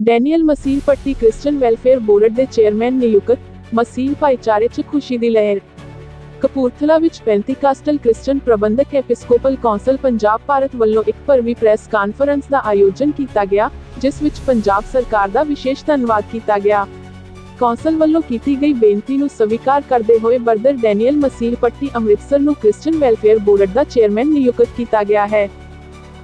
Daniel Masih Patti Christian welfare board ਦੇ chairman ਨਿਯੁਕਤ ਮਸੀਹ ਭਾਈਚਾਰੇ 'ਚ ਖੁਸ਼ੀ ਦੀ ਲਹਿਰ। ਕਪੂਰਥਲਾ ਵਿੱਚ ਪੈਂਤੀਕਾਸਟਲ ਕ੍ਰਿਸਚੀਅਨ ਪ੍ਰਬੰਧਕ ਐਪਿਸਕੋਪਲ ਕੌਂਸਲ ਪੰਜਾਬ ਭਾਰਤ ਵੱਲੋਂ ਇੱਕ ਭਰਵੀਂ ਪ੍ਰੈਸ ਕਾਨਫਰੰਸ ਦਾ ਆਯੋਜਨ ਕੀਤਾ ਗਿਆ, ਜਿਸ ਵਿੱਚ ਪੰਜਾਬ ਸਰਕਾਰ ਦਾ ਵਿਸ਼ੇਸ਼ ਧੰਨਵਾਦ ਕੀਤਾ ਗਿਆ। ਕੌਂਸਲ ਵੱਲੋਂ ਕੀਤੀ ਗਈ ਬੇਨਤੀ ਨੂੰ ਸਵੀਕਾਰ ਕਰਦੇ ਹੋਏ ਬਰਦਰ ਡੈਨੀਅਲ ਮਸੀਹ ਪੱਟੀ ਅੰਮ੍ਰਿਤਸਰ ਨੂੰ ਕ੍ਰਿਸਚੀਅਨ ਵੈਲਫੇਅਰ ਬੋਰਡ ਦਾ ਚੇਅਰਮੈਨ ਨਿਯੁਕਤ ਕੀਤਾ ਗਿਆ ਹੈ।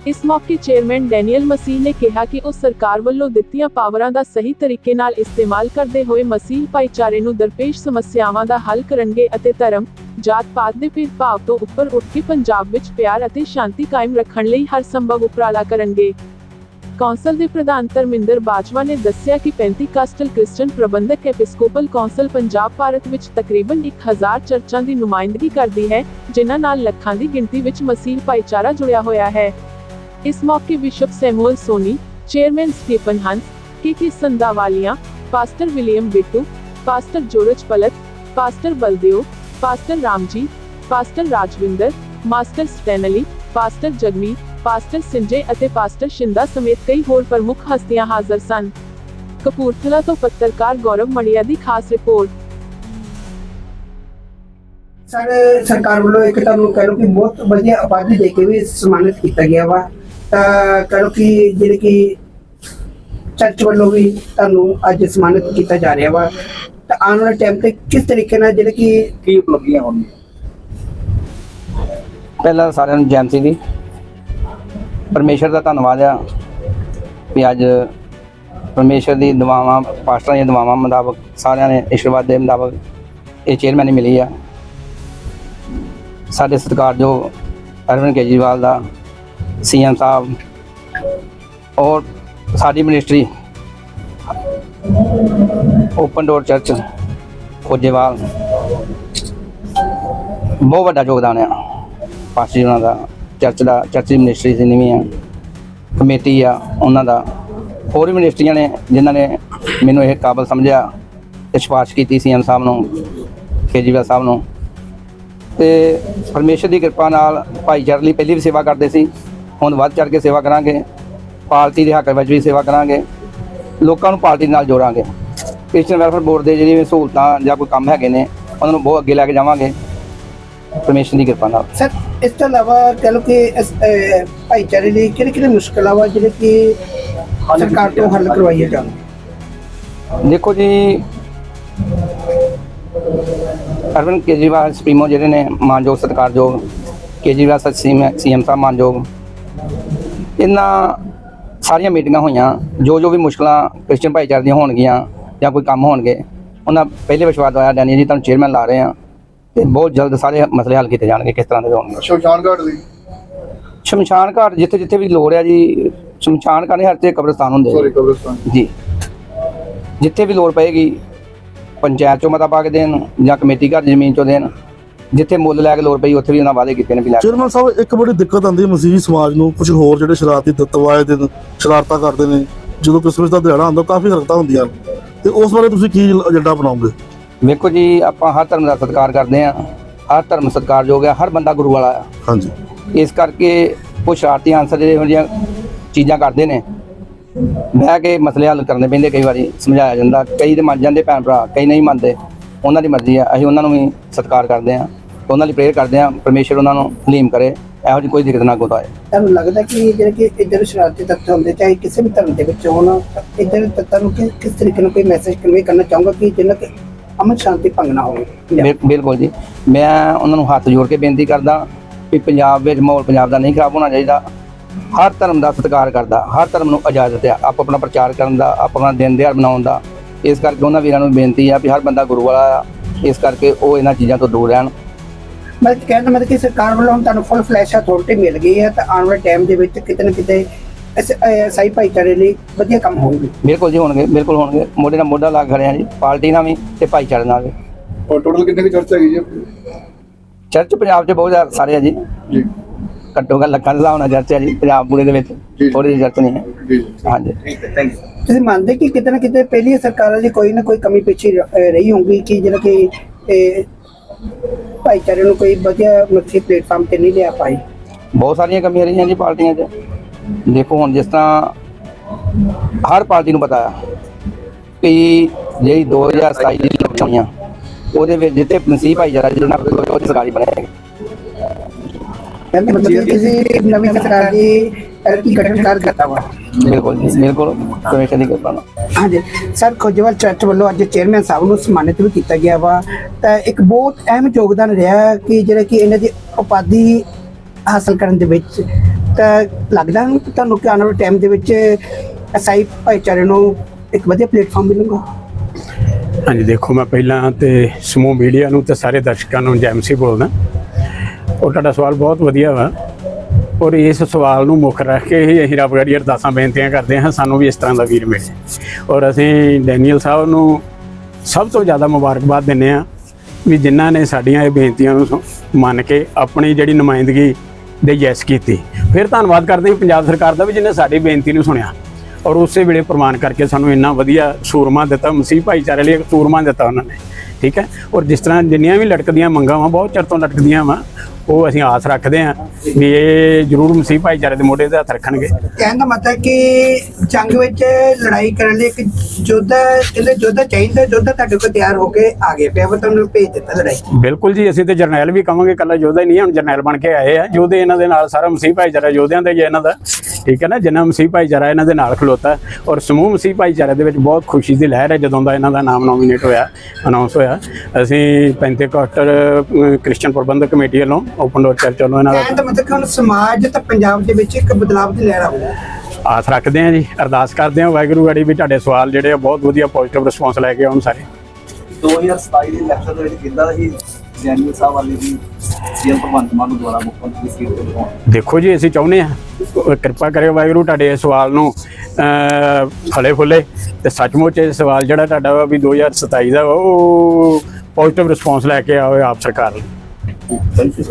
ਇਸ ਮੌਕੇ ਚੇਅਰਮੈਨ ਡੈਨੀਅਲ ਮਸੀਹ ਨੇ ਕਿਹਾ ਕਿ ਉਹ ਸਰਕਾਰ ਵੱਲੋਂ ਦਿੱਤੀਆਂ ਪਾਵਰਾਂ ਦਾ ਸਹੀ ਤਰੀਕੇ ਨਾਲ ਇਸਤੇਮਾਲ ਕਰਦੇ ਹੋਏ ਮਸੀਹ ਭਾਈਚਾਰੇ ਨੂੰ ਦਰਪੇਸ਼ ਸਮੱਸਿਆਵਾਂ ਦਾ ਹੱਲ ਕਰਨਗੇ ਅਤੇ ਧਰਮ, ਜਾਤ ਪਾਤ ਦੇ ਭੇਦਭਾਵ ਤੋਂ ਉੱਪਰ ਉੱਠ ਕੇ ਪੰਜਾਬ ਵਿੱਚ ਪਿਆਰ ਅਤੇ ਸ਼ਾਂਤੀ ਕਾਇਮ ਰੱਖਣ ਲਈ ਹਰ ਸੰਭਵ ਉਪਰਾਲਾ ਕਰਨਗੇ। ਕੌਂਸਲ ਦੇ ਪ੍ਰਧਾਨ ਧਰਮਿੰਦਰ ਬਾਜਵਾ ਨੇ ਦੱਸਿਆ ਕਿ ਪੈਂਤੀਕਾਸਟਲ ਕ੍ਰਿਸਚੀਅਨ ਪ੍ਰਬੰਧਕ ਐਪਿਸਕੋਪਲ ਕੌਂਸਲ ਪੰਜਾਬ ਭਾਰਤ ਵਿੱਚ ਤਕਰੀਬਨ 1000 ਚਰਚਾਂ ਦੀ ਨੁਮਾਇੰਦਗੀ ਕਰਦੀ ਹੈ, ਜਿਨ੍ਹਾਂ ਨਾਲ ਲੱਖਾਂ ਦੀ ਗਿਣਤੀ ਵਿੱਚ ਮਸੀਹ ਭਾਈਚਾਰਾ ਜੁੜਿਆ ਹੋਇਆ ਹੈ। ਇਸ ਮੌਕੇ bishop Samuel Soni, chairman Stephen Hans Kiki Sandhawalia pastor William Bittu, pastor George Palat pastor Baldev pastor Ramji, pastor Rajwinder, master Stanley, pastor Jagmi, pastor Sanjay ਅਤੇ ਪਾਸਟਰ ਸ਼ਿੰਦਾ ਸਮੇਤ ਕਈ ਹੋਰ ਪ੍ਰਮੁੱਖ ਹਸਤੀਆਂ ਹਾਜ਼ਰ ਸਨ। ਕਪੂਰਥਲਾ ਤੋਂ ਪੱਤਰਕਾਰ ਗੌਰਵ ਮੜੀਆ ਦੀ ਖਾਸ ਰਿਪੋਰਟ। ਸਰ, ਸਰਕਾਰ ਵੱਲੋਂ ਇੱਕ ਤੁਹਾਨੂੰ ਕਹਿ ਲਓ ਕਿ ਬਹੁਤ ਵਧੀਆ ਉਪਾਧੀ ਦੇ ਕੇ ਵੀ ਸਨਮਾਨਿਤ ਕੀਤਾ ਗਿਆ ਵਾ। ਤਾਂ ਕਿ ਜਿਹੜੇ ਕਿ ਚਰਚ ਵੱਲੋਂ ਵੀ ਤੁਹਾਨੂੰ ਅੱਜ ਸਨਮਾਨਿਤ ਕੀਤਾ ਜਾ ਰਿਹਾ ਵਾ। ਤਾਂ ਆਉਣ ਵਾਲੇ ਟਾਈਮ ਤੇ ਕਿਸ ਤਰੀਕੇ ਨਾਲ ਜਿਹੜੇ ਕਿ ਕੀ ਉਪਲਬਧੀਆਂ ਹੋਣ ਪਹਿਲਾਂ ਸਾਰਿਆਂ ਨੂੰ ਜੈਮ ਦੀ ਪਰਮੇਸ਼ਰ ਦਾ ਧੰਨਵਾਦ ਆ ਵੀ ਅੱਜ ਪਰਮੇਸ਼ਰ ਦੀ ਦੁਆਵਾਂ, ਪਾਸਟਰਾਂ ਦੀਆਂ ਦੁਆਵਾਂ ਮੁਤਾਬਕ ਸਾਰਿਆਂ ਨੇ ਆਸ਼ੀਰਵਾਦ ਦੇ ਮੁਤਾਬਕ ਇਹ ਚੇਅਰਮੈਨ ਮਿਲੀ ਆ। ਸਾਡੇ ਸਤਿਕਾਰਯੋਗ ਅਰਵਿੰਦ ਕੇਜਰੀਵਾਲ ਦਾ ਸੀਐਮ ਸਾਹਿਬ ਔਰ ਸਾਡੀ ministry open door church Khojewal. ਬਹੁਤ ਵੱਡਾ ਯੋਗਦਾਨ ਆ। ਪਾਸ਼ੀ ਉਹਨਾਂ ਦਾ ਚਰਚ ਦਾ ਚਰਚ ਦੀ ਮਿਨਿਸਟਰੀ ਸੀ ਨਵੀਂ ਆ, ਕਮੇਟੀ ਆ, ਉਹਨਾਂ ਦਾ। ਹੋਰ ਵੀ ਮਿਨਿਸਟਰੀਆਂ ਨੇ ਜਿਨ੍ਹਾਂ ਨੇ ਮੈਨੂੰ ਇਹ ਕਾਬਲ ਸਮਝਿਆ ਤੇ ਸਿਫਾਰਿਸ਼ ਕੀਤੀ ਸੀਐਮ ਸਾਹਿਬ ਨੂੰ, ਕੇਜਰੀਵਾਲ ਸਾਹਿਬ ਨੂੰ। ਤੇ ਪਰਮੇਸ਼ਰ ਦੀ ਕਿਰਪਾ ਨਾਲ ਭਾਈਚਾਰੇ ਲਈ ਪਹਿਲੀ ਵੀ ਸੇਵਾ ਕਰਦੇ ਸੀ। ਹੁਣ ਵੱਧ ਚੜ ਕੇ ਸੇਵਾ ਕਰਾਂਗੇ। ਪਾਰਟੀ ਦੇ ਹੱਕ ਵਿੱਚ ਵੀ ਸੇਵਾ ਕਰਾਂਗੇ। ਲੋਕਾਂ ਨੂੰ ਪਾਰਟੀ ਨਾਲ ਜੋੜਾਂਗੇ। ਕ੍ਰਿਸਚੀਅਨ ਵੈਲਫੇਅਰ ਬੋਰਡ ਦੇ ਜਿਹੜੀਆਂ ਸਹੂਲਤਾਂ ਜਾਂ ਕੋਈ ਕੰਮ ਹੈਗੇ ਨੇ ਉਹਨਾਂ ਨੂੰ ਬਹੁਤ ਅੱਗੇ ਲੈ ਕੇ ਜਾਵਾਂਗੇ। ਪਰਮੇਸ਼ਰ ਦੀ ਕਿਰਪਾ ਨਾਲ। ਸਰ ਇਸ ਤੋਂ ਇਲਾਵਾ ਕਹਿ ਲਓ ਕਿ ਭਾਈਚਾਰੇ ਲਈ ਕਿਹੜੇ ਕਿਹੜੇ ਮੁਸ਼ਕਲਾਂ ਵਾ ਜਿਹੜੇ ਕਿ ਸਰਕਾਰ ਤੋਂ ਹੱਲ ਕਰਵਾਈਏ ਜਾਣ? ਦੇਖੋ ਜੀ ਅਰਵਿੰਦ ਕੇਜਰੀਵਾਲ ਸੁਪਰੀਮੋ ਜਿਹੜੇ ਨੇ ਮਾਨਯੋਗ ਸਤਿਕਾਰਯੋਗ ਕੇਜਰੀਵਾਲ ਸਰ ਸੀਐਮ ਸਾਹਿਬ ਮਾਨਯੋਗ। ਇਹਨਾਂ ਸਾਰੀਆਂ ਮੀਟਿੰਗਾਂ ਹੋਈਆਂ ਜੋ ਜੋ ਵੀ ਮੁਸ਼ਕਲਾਂ ਕ੍ਰਿਸਚੀਅਨ ਭਾਈਚਾਰੇ ਦੀਆਂ ਹੋਣਗੀਆਂ ਜਾਂ ਕੋਈ ਕੰਮ ਹੋਣਗੇ ਉਹਨਾਂ ਪਹਿਲੇ ਵਿਸ਼ਵਾਸ ਦਵਾਇਆ ਡੈਨੀ ਜੀ ਤੁਹਾਨੂੰ ਚੇਅਰਮੈਨ ਲਾ ਰਹੇ ਆ ਤੇ ਬਹੁਤ ਜਲਦ ਸਾਰੇ ਮਸਲੇ ਹੱਲ ਕੀਤੇ ਜਾਣਗੇ ਕਿਸ ਤਰ੍ਹਾਂ ਦੇ ਹੋਣਗੇ। ਸ਼ਮਸ਼ਾਨ ਘਾਟ ਦੀ ਸ਼ਮਸ਼ਾਨ ਘਾਟ ਜਿੱਥੇ ਜਿੱਥੇ ਵੀ ਲੋੜ ਆ ਜੀ ਸ਼ਮਸ਼ਾਨ ਘਾਟ ਨਹੀਂ ਹਰ ਤੇ ਕਬਰਸਤਾਨ ਹੁੰਦੇ। ਸੌਰੀ ਕਬਰਸਤਾਨ। ਜੀ। ਜਿੱਥੇ ਵੀ ਲੋੜ ਪਏਗੀ ਪੰਚਾਇਤ ਚੋਂ ਮਤਾ ਪਾ ਕੇ ਦੇਣ ਜਾਂ ਕਮੇਟੀ ਘਰ ਜ਼ਮੀਨ ਚੋਂ ਦੇਣ ਜਿੱਥੇ ਮੁੱਲ ਲੈ ਕੇ ਲੋੜ ਪਈ ਉੱਥੇ ਵੀ ਉਹਨਾਂ ਵਾਅਦੇ ਕੀਤੇ ਨੇ ਵੀ ਲੈ ਕੇ। ਚੇਅਰਮੈਨ ਸਾਹਿਬ ਇੱਕ ਬੜੀ ਦਿੱਕਤ ਆਉਂਦੀ ਹੈ ਮਸੀਹ ਸਮਾਜ ਨੂੰ। ਕੁਝ ਹੋਰ ਜਿਹੜੇ ਸ਼ਰਾਰਤੀ ਤੱਤਵ ਆਏ ਦਿਨ ਸ਼ਰਾਰਤਾਂ ਕਰਦੇ ਨੇ ਜਦੋਂ ਕ੍ਰਿਸਮਸ ਦਾ ਦਿਹਾੜਾ ਆਉਂਦਾ ਕਾਫੀ ਹਰਕਤਾਂ ਹੁੰਦੀਆਂ ਤੇ ਉਸ ਬਾਰੇ ਤੁਸੀਂ ਕੀ ਏਜੰਡਾ ਬਣਾਓਗੇ? ਵੇਖੋ ਜੀ ਆਪਾਂ ਹਰ ਧਰਮ ਦਾ ਸਤਿਕਾਰ ਕਰਦੇ ਆ ਹਰ ਧਰਮ ਸਤਿਕਾਰਯੋਗ ਹੈ ਹਰ ਬੰਦਾ ਗੁਰੂ ਵਾਲਾ ਆ ਹਾਂਜੀ। ਇਸ ਕਰਕੇ ਕੁਝ ਸ਼ਰਾਰਤੀ ਆਨਸਰ ਜਿਹੜੇ ਇਹੋ ਜਿਹੀਆਂ ਚੀਜ਼ਾਂ ਕਰਦੇ ਨੇ ਬਹਿ ਕੇ ਮਸਲੇ ਹੱਲ ਕਰਨੇ ਪੈਂਦੇ ਕਈ ਵਾਰੀ ਸਮਝਾਇਆ ਜਾਂਦਾ। ਕਈ ਤੇ ਮੰਨ ਜਾਂਦੇ ਭੈਣ ਭਰਾ ਕਈ ਨਹੀਂ ਮੰਨਦੇ। ਉਹਨਾਂ ਦੀ ਮਰਜ਼ੀ ਆ ਅਸੀਂ ਉਹਨਾਂ ਨੂੰ ਵੀ ਸਤਿਕਾਰ ਕਰਦੇ ਆ ਉਹਨਾਂ ਲਈ ਪ੍ਰੇਅਰ ਕਰਦੇ ਆ ਪਰਮੇਸ਼ਰ ਉਹਨਾਂ ਨੂੰ ਹਲੀਮ ਕਰੇ ਇਹੋ ਜਿਹੀ ਕੋਈ ਦਿੱਕਤ ਨਾ ਕੋਈ ਆਏ। ਤੁਹਾਨੂੰ ਲੱਗਦਾ ਕਿ ਜਿਹੜੇ ਕਿ ਇੱਧਰ ਸ਼ਰਾਰਤੀ ਤੱਤ ਹੁੰਦੇ ਚਾਹੇ ਕਿਸੇ ਵੀ ਧਰਮ ਦੇ ਵਿੱਚ ਹੋਣ ਇੱਧਰ ਤੱਤਾਂ ਨੂੰ ਕਿਸ ਤਰੀਕੇ ਨਾਲ ਕੋਈ ਮੈਸੇਜ ਕਨਵੇ ਕਰਨਾ ਚਾਹੂੰਗਾ ਕਿ ਜਿਹਨਾਂ ਕਿ ਅਮਨ ਸ਼ਾਂਤੀ ਭੰਗ ਨਾ ਹੋਵੇ? ਬਿਲ- ਬਿਲਕੁਲ ਜੀ। ਮੈਂ ਉਹਨਾਂ ਨੂੰ ਹੱਥ ਜੋੜ ਕੇ ਬੇਨਤੀ ਕਰਦਾ ਕਿ ਪੰਜਾਬ ਵਿੱਚ ਮਾਹੌਲ ਪੰਜਾਬ ਦਾ ਨਹੀਂ ਖਰਾਬ ਹੋਣਾ ਚਾਹੀਦਾ। ਹਰ ਧਰਮ ਦਾ ਸਤਿਕਾਰ ਕਰਦਾ ਹਰ ਧਰਮ ਨੂੰ ਇਜਾਜ਼ਤ ਆ ਆਪ ਆਪਣਾ ਪ੍ਰਚਾਰ ਕਰਨ ਦਾ ਆਪਣਾ ਦਿਨ ਦਿਹਾੜ ਮਨਾਉਣ ਦਾ। ਇਸ ਕਰਕੇ ਉਹਨਾਂ ਵੀਰਾਂ ਨੂੰ ਬੇਨਤੀ ਆ ਵੀ ਹਰ ਬੰਦਾ ਗੁਰੂ ਵਾਲਾ ਆ ਇਸ ਕਰਕੇ ਉਹ ਇਹਨਾਂ ਚੀਜ਼ਾਂ ਤੋਂ ਦੂਰ ਰਹਿਣ। ਮੈਂ ਕਹਿੰਦਾ ਮਤਲਬ ਕਿ ਸਰਕਾਰ ਵੱਲੋਂ ਤੁਹਾਨੂੰ ਫੁੱਲ ਫਲੈਸ਼ ਅਥਾਰਟੀ ਮਿਲ ਗਈ ਹੈ ਤਾਂ ਆਉਣ ਵਾਲੇ ਟਾਈਮ ਦੇ ਵਿੱਚ ਕਿਤੇ ਨਾ ਕਿਤੇ ਸਾਈ ਭਾਈਚਾਰੇ ਲਈ ਵਧੀਆ ਕੰਮ ਹੋਣਗੇ। ਬਿਲਕੁਲ ਜੀ ਹੋਣਗੇ ਬਿਲਕੁਲ ਹੋਣਗੇ। ਮੋਢੇ ਨਾਲ ਮੋਢਾ ਲਾ ਕੇ ਖੜੇ ਆ ਜੀ ਪਾਰਟੀ ਨਾਲ ਵੀ ਤੇ ਭਾਈਚਾਰੇ ਨਾਲ ਵੀ। ਔਰ ਟੋਟਲ ਕਿੰਨੇ ਦੀ ਚਰਚਾ ਹੈਗੀ ਜੀ? ਆਪਣੀ? ਚਰਚ ਪੰਜਾਬ 'ਚ ਬਹੁਤ ਜ਼ਿਆਦਾ ਸਾਰੇ ਆ ਜੀ। ਜੀ। ਘੱਟੋ ਘੱਟ ਲੱਖਾਂ ਦੇ ਹਿਸਾਬ ਨਾਲ ਚਰਚ ਹੈ ਜੀ ਪੰਜਾਬ ਪੂਰੇ ਦੇ ਵਿੱਚ। ਜੀ। ਥੋੜੀ ਜਿਹੀ ਚਰਚ ਨਹੀਂ ਹੈ। ਜੀ ਜੀ। ਹਾਂਜੀ। ਤੁਸੀਂ ਮੰਨਦੇ ਕਿ ਕਿਤੇ ਨਾ ਕਿਤੇ ਪਹਿਲੀਆਂ ਸਰਕਾਰਾਂ ਦੀ ਕੋਈ ਨਾ ਕੋਈ ਕਮੀ ਪਿੱਛੇ ਰਹੀ ਹੋਊਗੀ ਕਿ ਜਿਹੜਾ ਕਿ ਭਾਈਚਾਰੇ ਨੂੰ ਕੋਈ ਵਧੀਆ ਮੱਛੀ ਪਲੇਟਫਾਰਮ ਤੇ ਨਹੀਂ ਲਿਆ ਪਾਈ? ਬਹੁਤ ਸਾਰੀਆਂ ਕਮੀਆਂ ਰਹੀਆਂ ਜੀ ਪਾਰਟੀਆਂ 'ਚ। ਦੇਖੋ ਹੁਣ ਜਿਸ ਤਰ੍ਹਾਂ ਹਰ ਪਾਰਟੀ ਨੂੰ ਪਤਾ ਕਿ ਜਿਹੜੀ 2027 ਦੀ ਹੋਈਆਂ ਉਹਦੇ ਵਿੱਚ ਜਿੱਤੇ ਮਸੀਹ ਭਾਈਚਾਰਾ ਕੋਲ ਉਹ ਸਰਕਾਰੀ ਬਣਾਏਗਾ ਕਹਿੰਦੇ ਮਤਲਬ ਕਿਸੇ ਨਵੀਂ ਸਰਕਾਰ ਦੀ ਕੀ ਗਠਨ ਕਰ ਕਰਤਾ ਵਾ। ਬਿਲਕੁਲ ਜੀ, ਬਿਲਕੁਲ ਕਮਿਸ਼ਨ ਦੀ ਕਿਰਪਾ ਨਾਲ ਹਾਂਜੀ। ਸਰ ਖੋਜੇਵਾਲ ਚਰਚ ਵੱਲੋਂ ਅੱਜ ਚੇਅਰਮੈਨ ਸਾਹਿਬ ਨੂੰ ਸਨਮਾਨਿਤ ਵੀ ਕੀਤਾ ਗਿਆ ਵਾ। ਤਾਂ ਇੱਕ ਬਹੁਤ ਅਹਿਮ ਯੋਗਦਾਨ ਰਿਹਾ ਕਿ ਜਿਹੜਾ ਕਿ ਇਹਨਾਂ ਦੀ ਉਪਾਧੀ ਹਾਸਲ ਕਰਨ ਦੇ ਵਿੱਚ। ਤਾਂ ਲੱਗਦਾ ਤੁਹਾਨੂੰ ਕਿ ਆਉਣ ਵਾਲੇ ਟਾਈਮ ਦੇ ਵਿੱਚ ਐਸਆਈ ਭਾਈਚਾਰੇ ਨੂੰ ਇੱਕ ਵਧੀਆ ਪਲੇਟਫਾਰਮ ਮਿਲੂਗਾ? ਹਾਂਜੀ ਦੇਖੋ ਮੈਂ ਪਹਿਲਾਂ ਤੇ ਸਮੂਹ ਮੀਡੀਆ ਨੂੰ ਤੇ ਸਾਰੇ ਦਰਸ਼ਕਾਂ ਨੂੰ ਜੈਮਸੀ ਬੋਲਦਾ। ਔਰ ਤੁਹਾਡਾ ਸਵਾਲ ਬਹੁਤ ਵਧੀਆ ਵਾ। ਔਰ ਇਸ ਸਵਾਲ ਨੂੰ ਮੁੱਖ ਰੱਖ ਕੇ ਹੀ ਅਸੀਂ ਰੱਬ ਗੜੀ ਅਰਦਾਸਾਂ ਬੇਨਤੀਆਂ ਕਰਦੇ ਹਾਂ, ਸਾਨੂੰ ਵੀ ਇਸ ਤਰ੍ਹਾਂ ਦਾ ਵੀਰ ਮਿਲੇ। ਔਰ ਅਸੀਂ ਡੈਨੀਅਲ ਸਾਹਿਬ ਨੂੰ ਸਭ ਤੋਂ ਜ਼ਿਆਦਾ ਮੁਬਾਰਕਬਾਦ ਦਿੰਦੇ ਹਾਂ ਵੀ ਜਿਨ੍ਹਾਂ ਨੇ ਸਾਡੀਆਂ ਇਹ ਬੇਨਤੀਆਂ ਨੂੰ ਮੰਨ ਕੇ ਆਪਣੀ ਜਿਹੜੀ ਨੁਮਾਇੰਦਗੀ ਦੇ ਯੈਸ ਕੀਤੀ। ਫਿਰ ਧੰਨਵਾਦ ਕਰਦੇ ਹਾਂ ਪੰਜਾਬ ਸਰਕਾਰ ਦਾ ਵੀ ਜਿਹਨੇ ਸਾਡੀ ਬੇਨਤੀ ਨੂੰ ਸੁਣਿਆ। ਔਰ ਉਸੇ ਵੇਲੇ ਪ੍ਰਮਾਣ ਕਰਕੇ ਸਾਨੂੰ ਇੰਨਾ ਵਧੀਆ ਸੂਰਮਾ ਦਿੱਤਾ, ਮਸੀਹ ਭਾਈਚਾਰੇ ਲਈ ਇੱਕ ਸੂਰਮਾ ਦਿੱਤਾ ਉਹਨਾਂ ਨੇ। ਠੀਕ ਹੈ? ਔਰ ਜਿਸ ਤਰ੍ਹਾਂ ਜਿੰਨੀਆਂ ਵੀ ਲਟਕਦੀਆਂ ਮੰਗਾਂ ਵਾ, ਬਹੁਤ ਚਿਰ ਤੋਂ ਲਟਕਦੀਆਂ ਵਾ ਉਹ ਅਸੀਂ ਆਸ ਰੱਖਦੇ ਹਾਂ ਵੀ ਇਹ ਜ਼ਰੂਰ ਮਸੀਹ ਭਾਈਚਾਰੇ ਦੇ ਮੋਢੇ ਤੇ ਹੱਥ ਰੱਖਣਗੇ। ਕਹਿਣ ਦਾ ਮਤਲਬ ਕਿ ਜੰਗ ਵਿੱਚ ਲੜਾਈ ਕਰਨ ਲਈ ਇੱਕ ਯੋਧਾ ਕਹਿੰਦੇ ਯੋਧਾ ਚਾਹੀਦਾ ਯੋਧਾ ਤੁਹਾਡੇ ਕੋਲ ਤਿਆਰ ਹੋ ਕੇ ਆ ਗਏ ਪਿਆ ਤੁਹਾਨੂੰ ਭੇਜ ਦਿੱਤਾ ਲੜਾਈ। ਬਿਲਕੁਲ ਜੀ ਅਸੀਂ ਤੇ ਜਰਨੈਲ ਵੀ ਕਵਾਂਗੇ ਕੱਲਾ ਯੋਧਾ ਹੀ ਨਹੀਂ ਹੁਣ ਜਰਨੈਲ ਬਣ ਕੇ ਆਏ ਆ। ਯੋਧੇ ਇਹਨਾਂ ਦੇ ਨਾਲ ਸਾਰਾ ਮਸੀਹ ਭਾਈਚਾਰਾ ਯੋਧਿਆਂ ਦਾ ਹੈ ਇਹਨਾਂ ਦਾ। ਠੀਕ ਹੈ ਨਾ? ਜਿੰਨਾ ਮਸੀਹ ਭਾਈਚਾਰਾ ਇਹਨਾਂ ਦੇ ਨਾਲ ਖਲੋਤਾ ਔਰ ਸਮੂਹ ਮਸੀਹ ਭਾਈਚਾਰੇ ਦੇ ਵਿੱਚ ਬਹੁਤ ਖੁਸ਼ੀ ਦੀ ਲਹਿਰ ਹੈ ਜਦੋਂ ਦਾ ਇਹਨਾਂ ਦਾ ਨਾਮ ਨੋਮੀਨੇਟ ਹੋਇਆ ਅਨਾਉਂਸ ਹੋਇਆ। ਅਸੀਂ ਪੈਂਤੇਕੋਸਟਲ ਕ੍ਰਿਸਚੀਅਨ ਪ੍ਰਬੰਧਕ ਕਮੇਟੀ ਵੱਲੋਂ ਓਪਨ ਡੋਰ ਚਰਚ ਵੱਲੋਂ ਇਹਨਾਂ ਦਾ ਮਤਲਬ ਕਿ ਸਮਾਜ ਤੇ ਪੰਜਾਬ ਦੇ ਵਿੱਚ ਇੱਕ ਬਦਲਾਅ ਦੀ ਲਹਿਰ ਆਊ ਆਸ ਰੱਖਦੇ ਹਾਂ ਜੀ ਅਰਦਾਸ ਕਰਦੇ ਹਾਂ ਵਾਹਿਗੁਰੂ ਗੜੀ ਵੀ ਤੁਹਾਡੇ ਸਵਾਲ ਜਿਹੜੇ ਆ ਬਹੁਤ ਵਧੀਆ ਪੋਜ਼ਿਟਿਵ ਰਿਸਪੌਂਸ ਲੈ ਕੇ ਆਉਣ ਸਾਰੇ। 2027 ਦੇ ਇਲੈਕਸ਼ਨ ਦੇ ਵਿੱਚ ਕਿੱਦਾਂ ਹੀ ਜੈਨੂਅਲ ਸਾਹਿਬ ਵਾਲੀ ਦੀ ਸੀਐਮ ਭਗਵੰਤ ਮਾਨ ਨੂੰ ਦੁਆਰਾ ਮੁੱਖ ਮੰਤਰੀ ਸੀਟ ਤੇ ਬਿਠਾਉਣ ਦੇਖੋ ਜੀ ਅਸੀਂ ਚਾਹੁੰਦੇ ਉਹ ਕਿਰਪਾ ਕਰਿਓ ਵਾਹਿਗੁਰੂ ਤੁਹਾਡੇ ਇਸ ਸਵਾਲ ਨੂੰ ਫਲੇ ਫੁੱਲੇ। ਤੇ ਸੱਚਮੁੱਚ ਇਹ ਸਵਾਲ ਜਿਹੜਾ ਤੁਹਾਡਾ ਵਾ ਵੀ 2027 ਦਾ ਉਹ ਪੋਜ਼ਿਟਿਵ ਰਿਸਪੌਂਸ ਲੈ ਕੇ ਆਵੇ ਆਪ ਸਰਕਾਰ ਨੂੰ